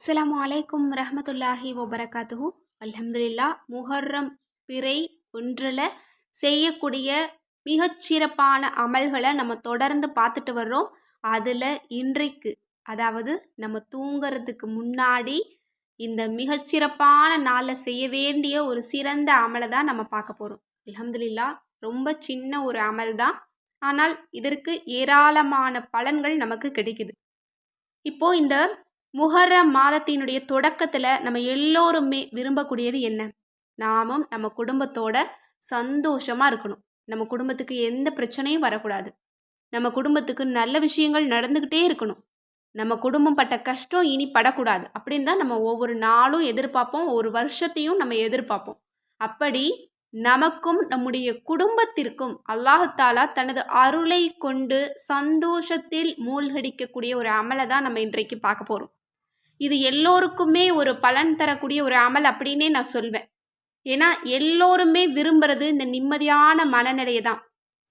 அஸ்லாம் அலைக்கும் ரஹமத்துல்லாஹி வபரகாத்துஹு. அல்ஹம்துலில்லா முஹர்ரம் பிறை ஒன்றில் செய்யக்கூடிய மிகச்சிறப்பான அமல்களை நம்ம தொடர்ந்து பார்த்துட்டு வர்றோம். அதில் இன்றைக்கு அதாவது நம்ம தூங்குறதுக்கு முன்னாடி இந்த மிகச்சிறப்பான நாளில் செய்ய வேண்டிய ஒரு சிறந்த அமலை தான் நம்ம பார்க்க போகிறோம் அல்ஹம்துலில்லா ரொம்ப சின்ன ஒரு அமல் தான். ஆனால் இதற்கு ஏராளமான பலன்கள் நமக்கு கிடைக்குது. இப்போ இந்த முஹர்ரம் மாதத்தினுடைய தொடக்கத்தில் நம்ம எல்லோருமே விரும்பக்கூடியது என்ன? நாமும் நம்ம குடும்பத்தோட சந்தோஷமாக இருக்கணும். நம்ம குடும்பத்துக்கு எந்த பிரச்சனையும் வரக்கூடாது. நம்ம குடும்பத்துக்கு நல்ல விஷயங்கள் நடந்துக்கிட்டே இருக்கணும். நம்ம குடும்பம் பட்ட கஷ்டம் இனி படக்கூடாது. அப்படின்னு தான் நம்ம ஒவ்வொரு நாளும் எதிர்பார்ப்போம். ஒரு வருஷத்தையும் நம்ம எதிர்பார்ப்போம். அப்படி நமக்கும் நம்முடைய குடும்பத்திற்கும் அல்லாஹாலா தனது அருளை கொண்டு சந்தோஷத்தில் மூழ்கடிக்கக்கூடிய ஒரு அமலை தான் நம்ம இன்றைக்கு பார்க்க போகிறோம் இது எல்லோருக்குமே ஒரு பலன் தரக்கூடிய ஒரு அமல் அப்படின்னே நான் சொல்வேன். ஏன்னா எல்லோருமே விரும்புறது இந்த நிம்மதியான மனநிலையை தான்.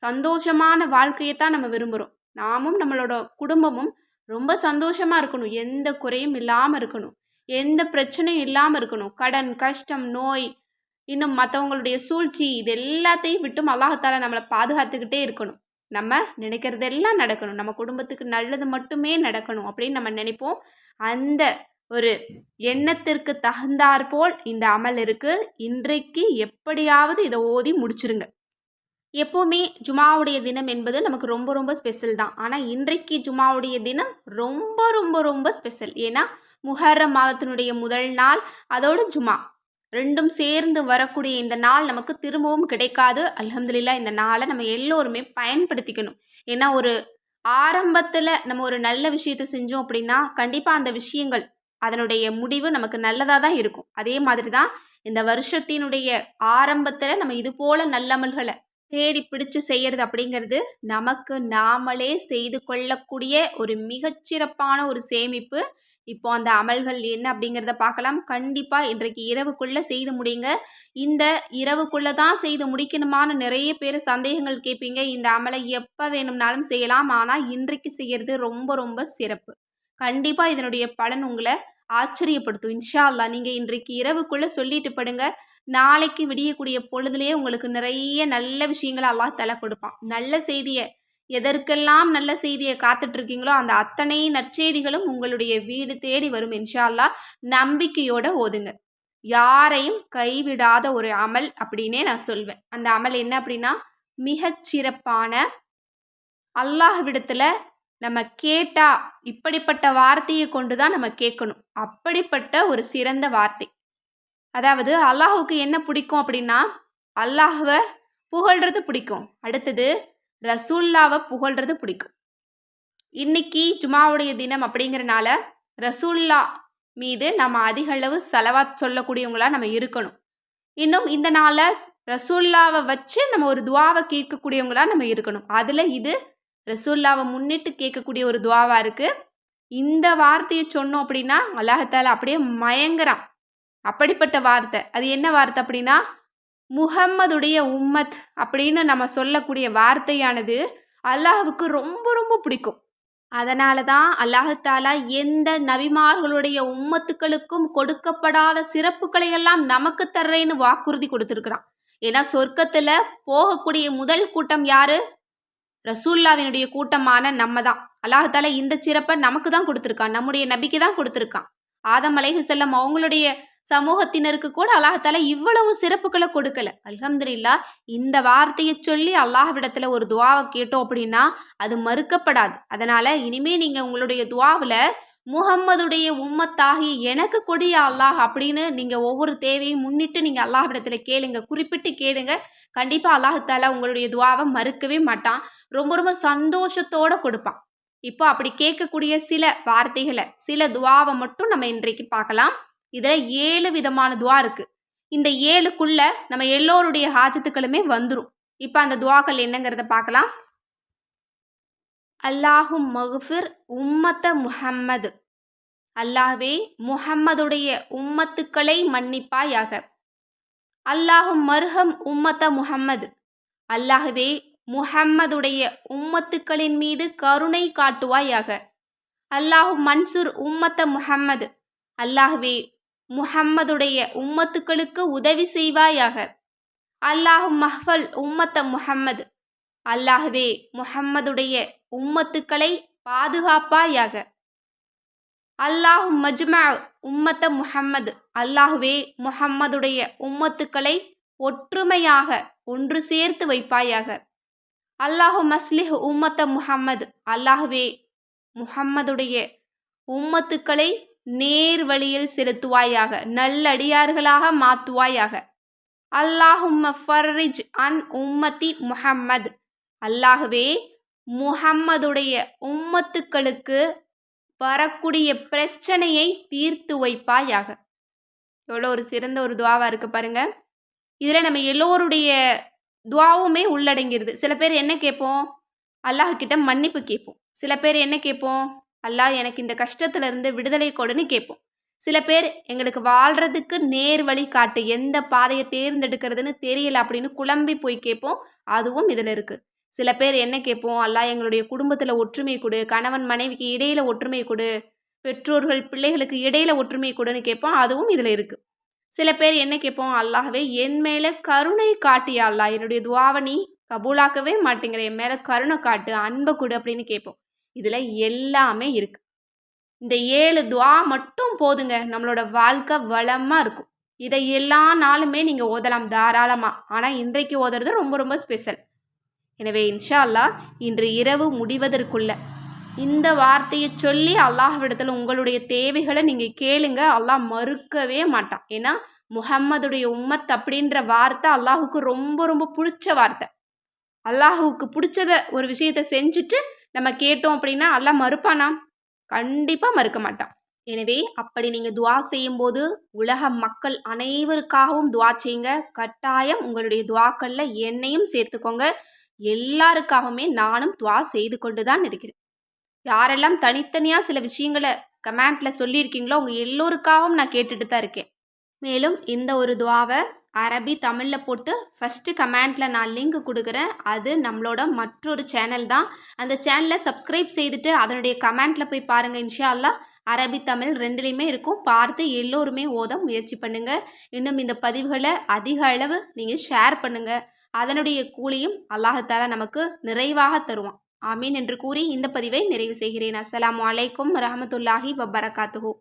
சந்தோஷமான வாழ்க்கையை தான் நம்ம விரும்புகிறோம் நாமும் நம்மளோட குடும்பமும் ரொம்ப சந்தோஷமாக இருக்கணும். எந்த குறையும் இல்லாமல் இருக்கணும். எந்த பிரச்சனையும் இல்லாமல் இருக்கணும். கடன் கஷ்டம் நோய் இன்னும் மற்றவங்களுடைய சூழ்ச்சி இது எல்லாத்தையும் விட்டும் அல்லாஹால நம்மளை பாதுகாத்துக்கிட்டே இருக்கணும். நம்ம நினைக்கிறதெல்லாம் நடக்கணும். நம்ம குடும்பத்துக்கு நல்லது மட்டுமே நடக்கணும் அப்படின்னு நம்ம நினைப்போம். அந்த ஒரு எண்ணத்திற்கு தகுந்தாற்போல் இந்த அமல் இருக்குது இன்றைக்கு எப்படியாவது இதை ஓதி முடிச்சிருங்க. எப்போவுமே ஜுமாவுடைய தினம் என்பது நமக்கு ரொம்ப ரொம்ப ஸ்பெஷல் தான். ஆனால் இன்றைக்கு ஜுமாவுடைய தினம் ரொம்ப ரொம்ப ரொம்ப ஸ்பெஷல் ஏன்னா முஹர்ரம் மாதத்தினுடைய முதல் நாள் அதோட ஜுமா ரெண்டும் சேர்ந்து வரக்கூடிய இந்த நாள் நமக்கு திரும்பவும் கிடைக்காது. அலமதுல்லா இந்த நாளை நம்ம எல்லோருமே பயன்படுத்திக்கணும். ஏன்னா ஒரு ஆரம்பத்தில் நம்ம ஒரு நல்ல விஷயத்தை செஞ்சோம் அப்படின்னா கண்டிப்பாக அந்த விஷயங்கள் அதனுடைய முடிவு நமக்கு நல்லதாக தான் இருக்கும். அதே மாதிரி தான் இந்த வருஷத்தினுடைய ஆரம்பத்தில் நம்ம இது போல் நல்லமல்களை தேடி பிடிச்சு செய்யறது அப்படிங்கிறது நமக்கு நாமளே செய்து கொள்ளக்கூடிய ஒரு மிகச்சிறப்பான ஒரு சேமிப்பு. இப்போ அந்த அமல்கள் என்ன அப்படிங்கிறத பார்க்கலாம். கண்டிப்பாக இன்றைக்கு இரவுக்குள்ளே செய்து முடியுங்க இந்த இரவுக்குள்ளே தான் செய்து முடிக்கணுமான்னு நிறைய பேர் சந்தேகங்கள் கேட்பீங்க. இந்த அமலை எப்போ வேணும்னாலும் செய்யலாம். ஆனால் இன்றைக்கு செய்கிறது ரொம்ப ரொம்ப சிறப்பு. கண்டிப்பாக இதனுடைய பலன் உங்களை ஆச்சரியப்படுத்தும். இன்ஷா அல்லா நீங்கள் இன்றைக்கு இரவுக்குள்ளே சொல்லிட்டு படுங்க. நாளைக்கு விடியக்கூடிய பொழுதுலேயே உங்களுக்கு நிறைய நல்ல விஷயங்களை அல்லாஹ் தலை கொடுப்பான். நல்ல செய்தியை எதற்கெல்லாம் நல்ல செய்தியை காத்துட்ருக்கீங்களோ அந்த அத்தனை நற்செய்திகளும் உங்களுடைய வீடு தேடி வரும் இன்ஷால்லா நம்பிக்கையோட ஓதுங்க. யாரையும் கைவிடாத ஒரு அமல் அப்படின்னே நான் சொல்வேன். அந்த அமல் என்ன அப்படின்னா மிகச்சிறப்பான அல்லாஹ்விடத்தில் நம்ம கேட்டா இப்படிப்பட்ட வார்த்தையை கொண்டு தான் நம்ம கேட்கணும். அப்படிப்பட்ட ஒரு சிறந்த வார்த்தை. அதாவது அல்லாஹுக்கு என்ன பிடிக்கும் அப்படின்னா அல்லாஹுவை புகழ்றது பிடிக்கும். அடுத்தது ரசூல்லாவை புகழ்றது பிடிக்கும். இன்னைக்கு ஜுமாவுடைய தினம் அப்படிங்கிறனால ரசூல்லா மீது நம்ம அதிக அளவு செலவாத் நம்ம இருக்கணும். இன்னும் இந்த நாளில் ரசூல்லாவை வச்சு நம்ம ஒரு துவாவை கேட்கக்கூடியவங்களாக நம்ம இருக்கணும். அதில் இது ரசூல்லாவை முன்னிட்டு கேட்கக்கூடிய ஒரு துவாவாக இருக்குது இந்த வார்த்தையை சொன்னோம் அப்படின்னா அல்லாஹத்தால் அப்படியே மயங்குறான். அப்படிப்பட்ட வார்த்தை. அது என்ன வார்த்தை அப்படின்னா முகம்மதுடைய உம்மத் அப்படின்னு நம்ம சொல்லக்கூடிய வார்த்தையானது அல்லாஹுக்கு ரொம்ப ரொம்ப பிடிக்கும். அதனால தான் அல்லாஹாலா எந்த நபிமார்களுடைய உம்மத்துக்களுக்கும் கொடுக்கப்படாத சிறப்புகளை எல்லாம் நமக்கு தர்றேன்னு வாக்குறுதி கொடுத்துருக்குறான். ஏன்னா சொர்க்கத்தில் போகக்கூடிய முதல் கூட்டம் யாரு? ரசூல்லாவினுடைய கூட்டமான நம்ம தான் அல்லாஹாலா இந்த சிறப்பை நமக்கு தான் கொடுத்துருக்கான். நம்முடைய நபிக்கு தான் கொடுத்துருக்கான். ஆதம் அலைஹு செல்லம் அவங்களுடைய சமூகத்தினருக்கு கூட அல்லாஹால இவ்வளவு சிறப்புகளை கொடுக்கல. அல்ஹம்துல்லா இந்த வார்த்தையை சொல்லி அல்லாஹ்விடத்துல ஒரு துவாவை கேட்டோம் அப்படின்னா அது மறுக்கப்படாது. அதனால இனிமே நீங்க உங்களுடைய துவாவில் முகம்மதுடைய உம்மத்தாகி எனக்கு கொடிய அல்லாஹ் அப்படின்னு நீங்கள் ஒவ்வொரு தேவையும் முன்னிட்டு நீங்கள் அல்லாஹ்விடத்துல கேளுங்க. குறிப்பிட்டு கேளுங்க. கண்டிப்பாக அல்லாஹால உங்களுடைய துவாவை மறுக்கவே மாட்டான். ரொம்ப ரொம்ப சந்தோஷத்தோடு கொடுப்பான். இப்போ அப்படி கேட்கக்கூடிய சில வார்த்தைகளை சில துவாவை மட்டும் நம்ம இன்றைக்கு பார்க்கலாம். இதில் ஏழு விதமான துவா இருக்குது இந்த ஏழுக்குள்ள நம்ம எல்லோருடைய ஹாஜத்துக்களுமே வந்துடும் இப்போ அந்த துவாக்கள் என்னங்கிறத பார்க்கலாம் அல்லாஹும் மகுஃபிர் உம்மத்த முஹம்மது. அல்லாஹ்வே முஹம்மதுடைய உம்மத்துக்களை மன்னிப்பாயாக. அல்லாஹும் மர்ஹம் உம்மத்த முஹம்மது. அல்லாஹ்வே முஹம்மதுடைய உம்மத்துக்களின் மீது கருணை காட்டுவாயாக. அல்லாஹு மன்சூர் உம்மத்த முஹம்மது. அல்லாஹ்வே முஹம்மதுடைய உம்மத்துக்களுக்கு உதவி செய்வாயாக. அல்லாஹு மஹ்ஃபல் உம்மத்த முஹம்மது. அல்லாஹ்வே முஹம்மதுடைய உம்மத்துக்களை பாதுகாப்பாயாக. அல்லாஹு மஜ்மா உம்மத்த முஹம்மது. அல்லாஹுவே முஹம்மதுடைய உம்மத்துக்களை ஒற்றுமையாக ஒன்று சேர்த்து வைப்பாயாக. அல்லாஹு மஸ்லிஹ் உம்மத்த முஹம்மது. அல்லாஹுவே முஹம்மதுடைய உம்மத்துக்களை நேர் வழியில் செலுத்துவாயாக நல்லடியார்களாக மாத்துவாயாக. அல்லாஹும்ம ஃபர்ரிஜ் அன் உம்மத்தி முஹம்மது. அல்லாஹுவே முஹம்மதுடைய உம்மத்துக்களுக்கு வரக்கூடிய பிரச்சனையை தீர்த்து வைப்பாயாக. எவ்வளோ ஒரு சிறந்த ஒரு துவாவாக இருக்குது பாருங்க. இதில் நம்ம எல்லோருடைய துவாவுமே உள்ளடங்கிடுது சில பேர் என்ன கேட்போம்? அல்லாஹ் கிட்ட மன்னிப்பு கேட்போம். சில பேர் என்ன கேட்போம்? அல்லாஹ் எனக்கு இந்த கஷ்டத்துலேருந்து விடுதலை கொடுன்னு கேட்போம். சில பேர் எங்களுக்கு வாழ்கிறதுக்கு நேர் வழி காட்டு எந்த பாதையை தேர்ந்தெடுக்கிறதுன்னு தெரியல அப்படின்னு குழம்பி போய் கேட்போம். அதுவும் இதில் இருக்குது சில பேர் என்ன கேட்போம்? அல்லா எங்களுடைய குடும்பத்தில் ஒற்றுமை கொடு கணவன் மனைவிக்கு இடையில ஒற்றுமை கொடு பெற்றோர்கள் பிள்ளைகளுக்கு இடையில ஒற்றுமை கொடுன்னு கேட்போம். அதுவும் இதில் இருக்குது சில பேர் என்ன கேட்போம்? அல்லாஹவே என் மேலே கருணை காட்டியா அல்லா. என்னுடைய துவாவணி கபூலாக்கவே மாட்டேங்கிற. என் மேலே கருணை காட்டு அன்பை கொடு அப்படின்னு கேட்போம். இதில் எல்லாமே இருக்குது இந்த ஏழு துவா மட்டும் போதுங்க. நம்மளோட வாழ்க்கை வளமாக இருக்கும். இதை எல்லா நாளுமே நீங்கள் ஓதலாம் தாராளமாக ஆனால் இன்றைக்கு ஓதுறது ரொம்ப ரொம்ப ஸ்பெஷல் எனவே இன்ஷா அல்லாஹ் இன்று இரவு முடிவதற்குள்ள இந்த வார்த்தையை சொல்லி அல்லாஹ்விடத்தில் உங்களுடைய தேவைகளை நீங்கள் கேளுங்க. அல்லாஹ் மறுக்கவே மாட்டான். ஏன்னா முஹம்மதுடைய உம்மத் அப்படின்ற வார்த்தை அல்லாஹுக்கு ரொம்ப ரொம்ப பிடிச்ச வார்த்தை. அல்லாஹுக்கு பிடிச்சத ஒரு விஷயத்தை செஞ்சுட்டு நம்ம கேட்டோம் அப்படின்னா எல்லாம் மறுப்பானா? கண்டிப்பாக மறுக்க மாட்டான். எனவே அப்படி நீங்கள் துவா செய்யும்போது உலக மக்கள் அனைவருக்காகவும் துவா செய்யுங்க. கட்டாயம் உங்களுடைய துவாக்களில் என்னையும் சேர்த்துக்கோங்க. எல்லாருக்காகவுமே நானும் துவா செய்து கொண்டு தான் இருக்கிறேன். யாரெல்லாம் தனித்தனியாக சில விஷயங்களை கமெண்ட்டில் சொல்லியிருக்கீங்களோ உங்கள் எல்லோருக்காகவும் நான் கேட்டுட்டு தான் இருக்கேன். மேலும் இந்த ஒரு துவாவை அரபி தமிழில் போட்டு ஃபஸ்ட்டு கமெண்ட்டில் நான் லிங்க் கொடுக்குறேன். அது நம்மளோட மற்றொரு சேனல் தான். அந்த சேனலை சப்ஸ்கிரைப் செய்துட்டு அதனுடைய கமெண்ட்டில் போய் பாருங்கள் இன்ஷா அல்லா அரபி தமிழ் ரெண்டுலேயுமே இருக்கும். பார்த்து எல்லோருமே ஓத முயற்சி பண்ணுங்கள் இன்னும் இந்த பதிவுகளை அதிக அளவு நீங்கள் ஷேர் பண்ணுங்கள் அதனுடைய கூலியும் அல்லாஹால நமக்கு நிறைவாக தருவான். ஆமீன் என்று கூறி இந்த பதிவை நிறைவு செய்கிறேன். அஸ்லாம் வலைக்கம் ரஹமத்துல்லாஹி வபரகாத்துஹூ.